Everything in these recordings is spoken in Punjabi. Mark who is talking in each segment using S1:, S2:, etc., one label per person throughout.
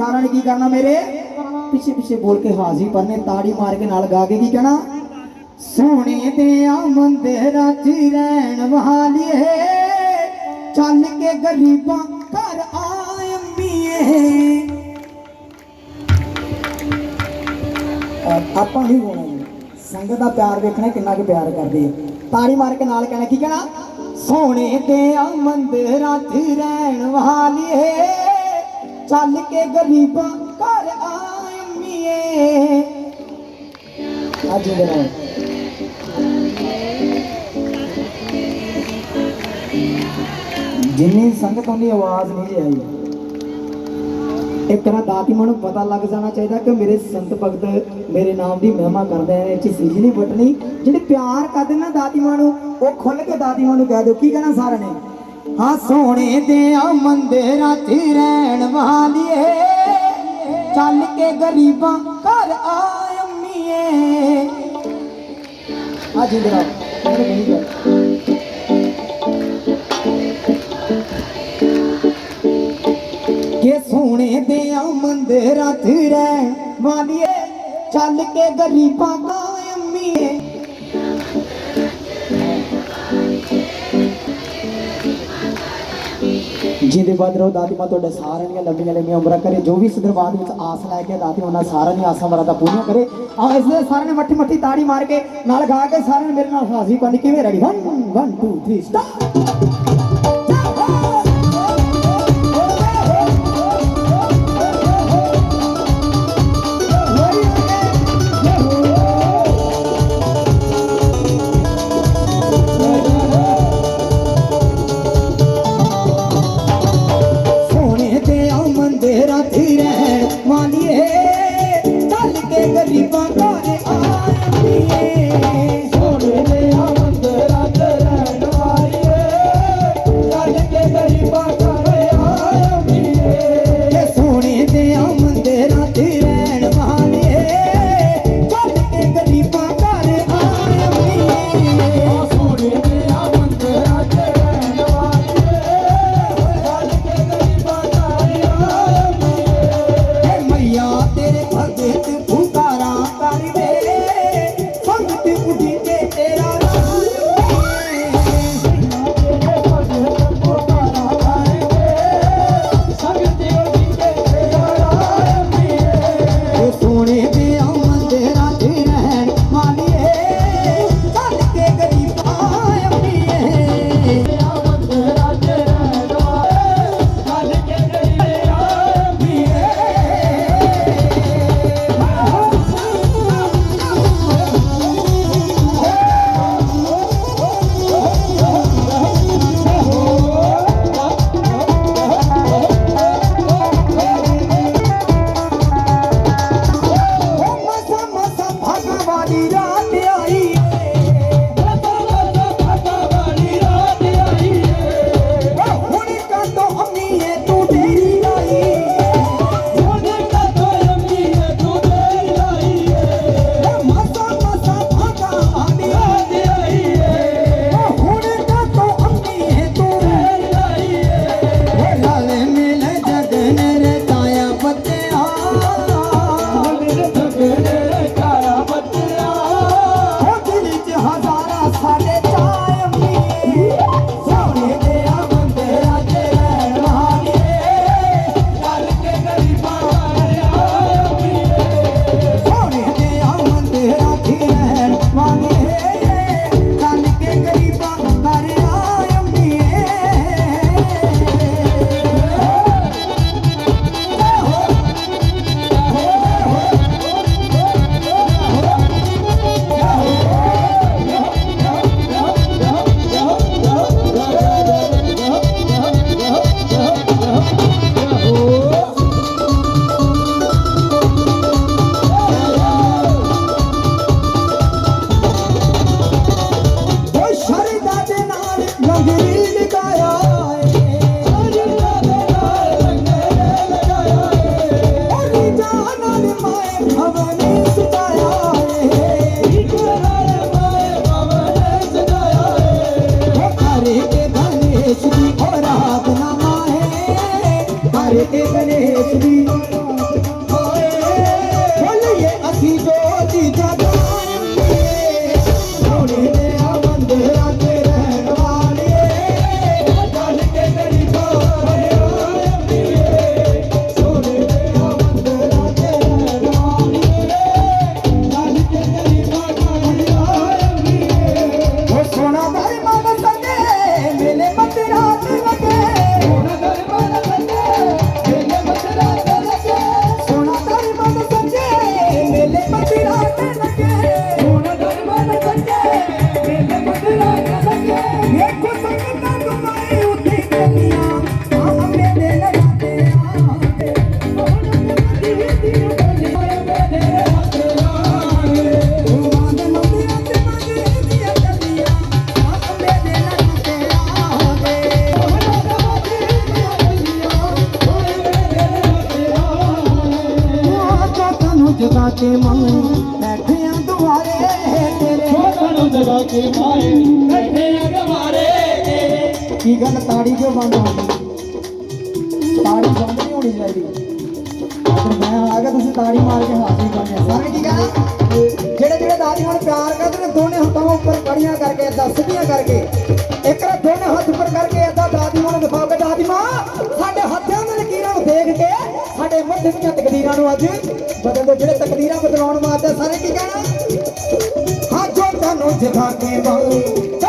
S1: ਸਾਰਿਆਂ ਨੇ ਕੀ ਕਰਨਾ ਮੇਰੇ? ਪਿੱਛੇ ਪਿੱਛੇ ਬੋਲ ਕੇ ਹਾਜ਼ਰੀ ਪਰਨੇ ਤਾੜੀ ਮਾਰ ਕੇ ਨਾਲ ਗਾ ਕੇ ਕੀ ਕਹਿਣਾ? ਸੋਹਣੇ ਦੇ ਆ ਮੰਦਿਰਾਂ 'ਚ ਰਹਿਣ ਵਾਲੀਏ, ਚੱਲ ਕੇ ਗਰੀਬਾਂ ਘਰ ਆਏ ਅੰਮੀਏ ਆਪਾਂ ਹੀ ਹੋਣਾ ਸੰਗਤ ਦਾ ਪਿਆਰ ਵੇਖਣਾ ਕਿੰਨਾ ਕੁ ਪਿਆਰ ਕਰਦੇ ਆ। ਤਾੜੀ ਮਾਰ ਕੇ ਨਾਲ ਕਹਿਣਾ, ਕੀ ਕਹਿਣਾ? ਸੋਹਣੇ ਦੇ ਆ ਮੰਦਿਰਾਂ 'ਚ ਰਹਿਣ ਵਾਲੀਏ ਚੱਲ ਕੇ ਗਰੀਬਾਂ ਘਰ ਆਏ ਅੱਜ ਦੇ ਨਾਲ ਜਿੰਨੀ ਸੰਗਤ ਉਹਦੀ ਆਵਾਜ਼ ਨਹੀਂ ਆਈ। ਇੱਕ ਤਰ੍ਹਾਂ ਦਾਤੀਮਾਂ ਨੂੰ ਪਤਾ ਲੱਗ ਜਾਣਾ ਚਾਹੀਦਾ ਕਿ ਮੇਰੇ ਸੰਤ ਭਗਤ ਮੇਰੇ ਨਾਮ ਦੀ ਮਹਿਮਾ ਕਰਦੇ ਨੇ ਇਹ ਚ ਨਹੀਂ ਵਟਣੀ। ਜਿਹੜੇ ਪਿਆਰ ਕਰਦੇ ਨਾ ਦਾਤੀਮਾਂ ਨੂੰ, ਉਹ ਖੁੱਲ ਕੇ ਦਾਤੀਮਾਂ ਨੂੰ ਕਹਿ ਦਿਓ, ਕੀ ਕਹਿਣਾ ਸਾਰਿਆਂ ਨੇ? ਹਾਂ ਸੋਹਣੇ ਦੇ ਆ ਮੰਦਿਰਾਂ 'ਚ ਰਹਿਣ ਵਾਲੀਏ। ਚੱਲ ਕੇ ਗਰੀਬਾਂ ਘਰ ਆਏ ਆ ਜਿੰਦਰਾ ਮੇਰੇ ਬਣੀ ਜਾ ਕਿ ਸੋਹਣੇ ਦੇ ਆ ਮੰਦਿਰਾਂ 'ਚ ਰਹਿਣ ਵਾਲੀਏ। ਚੱਲ ਕੇ ਗਰੀਬਾਂ ਕਾਇਮੀਏ ਜਿਹਦੇ ਬਾਦ ਰੋ ਦਾਤੀਮਾ ਤੁਹਾਡੇ ਸਾਰਿਆਂ ਦੀਆਂ ਲੰਬੀਆਂ ਲੰਬੀਆਂ ਉਮਰਾਂ ਕਰੇ, ਜੋ ਵੀ ਇਸ ਦਰਬਾਰ ਵਿੱਚ ਆਸ ਲੈ ਕੇ ਦਾਤੀ ਉਹਨਾਂ ਸਾਰਿਆਂ ਦੀਆਂ ਆਸਾਂ ਮਰਾਦਾ ਪੂਰੀਆਂ ਕਰੇ। ਆ ਇਸ ਲਈ ਸਾਰਿਆਂ ਨੇ ਮੱਠੀ ਮੱਠੀ ਤਾੜੀ ਮਾਰ ਕੇ ਨਾਲ ਗਾ ਕੇ ਸਾਰਿਆਂ ਨੇ ਮੇਰੇ ਨਾਲ ਹਾਜ਼ਰੀ ਪਾਣੀ ਕਿਵੇਂ ਰੈਡੀ 1 1 2 3 ਸਟਾਰਟ ਵਾਲੀਏ ਏ ਜਗਾ ਕੇ ਮਾਏ ਬੈਠਿਆਂ ਦੁਆਰੇ ਤੇਰੇ।
S2: ਨੂੰ ਜਗਾ ਕੇ ਮਾਏ ਬੈਠਿਆਂ ਦੁਆਰੇ ਤੇਰੇ।
S1: ਕੀ ਗੱਲ ਤਾੜੀ ਕਿਉਂ ਬੰਦ ਤਾੜੀ ਬੰਦ ਨਹੀਂ ਹੋਣੀ ਚਾਹੀਦੀ। ਅਗਰ ਮੈਂ ਆ ਗਿਆ ਤੁਸੀਂ ਤਾੜੀ ਮਾਰ ਕੇ ਹਾਜ਼ਰੀ ਬਣਿਆ ਸਾਰੇ ਕੀ ਗੱਲ ਜਿਹੜੇ ਜਿਹੜੇ ਦਾਦੀ ਹੁਣ ਪਿਆਰ ਕਰਦੇ ਨੇ ਦੋਨੇ ਹੱਥਾਂ ਉੱਪਰ ਕੜੀਆਂ ਕਰਕੇ ਇਦਾਂ ਸਿੱਧੀਆਂ ਕਰਕੇ ਇੱਕ ਰ ਦੋਨੇ ਹੱਥ ਉੱਪਰ ਕਰਕੇ ਇਦਾਂ ਦਾਦੀ ਮਾਂ ਦਿਖਾ ਕੇ ਦਾਦੀ ਮਾਂ ਸਾਡੇ ਹੱਥਾਂ ਦੇ ਲਕੀਰਾਂ ਨੂੰ ਦੇਖ ਕੇ ਸਾਡੇ ਮੱਥੇ ਵਿੱਚ ਝਟਕ ਇਹਨਾਂ ਅੱਜ ਬਦਲ ਦੇ ਜਿਹੜੇ ਤਕਦੀਰਾਂ ਬਦਲਾਉਣ ਵਾਸਤੇ ਸਾਰੇ ਕੀ ਕਹਿਣਾ? ਹਾਂ ਜੋ ਤੁਹਾਨੂੰ ਜਗਾ ਕੇ ਬਹੁਤ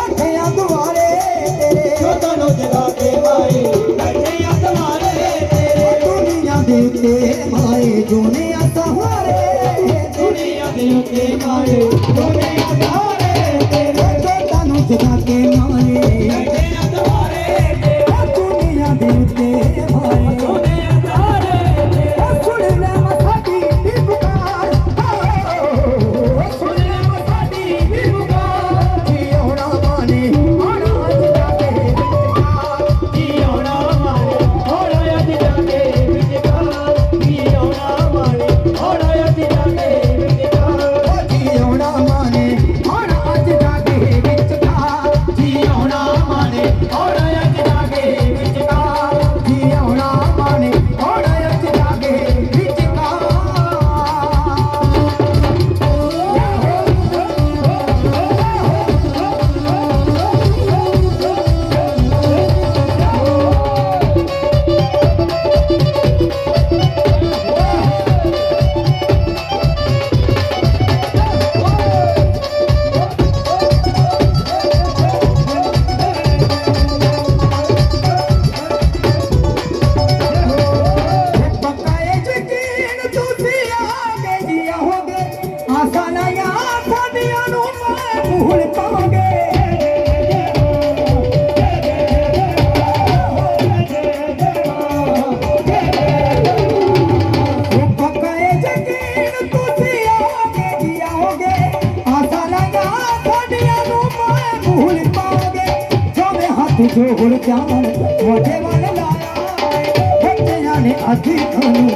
S1: ਝੋਲ ਚਾਵਲ ਮੋਢੇ ਵੱਲ ਲਾਇਆ ਬੱਚਿਆਂ ਨੇ ਆਖੀ ਖਾਣੀ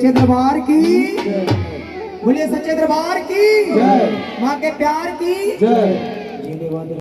S1: सच्चे दरबार की बोलिए सच्चे दरबार की माँ के प्यार की
S2: जय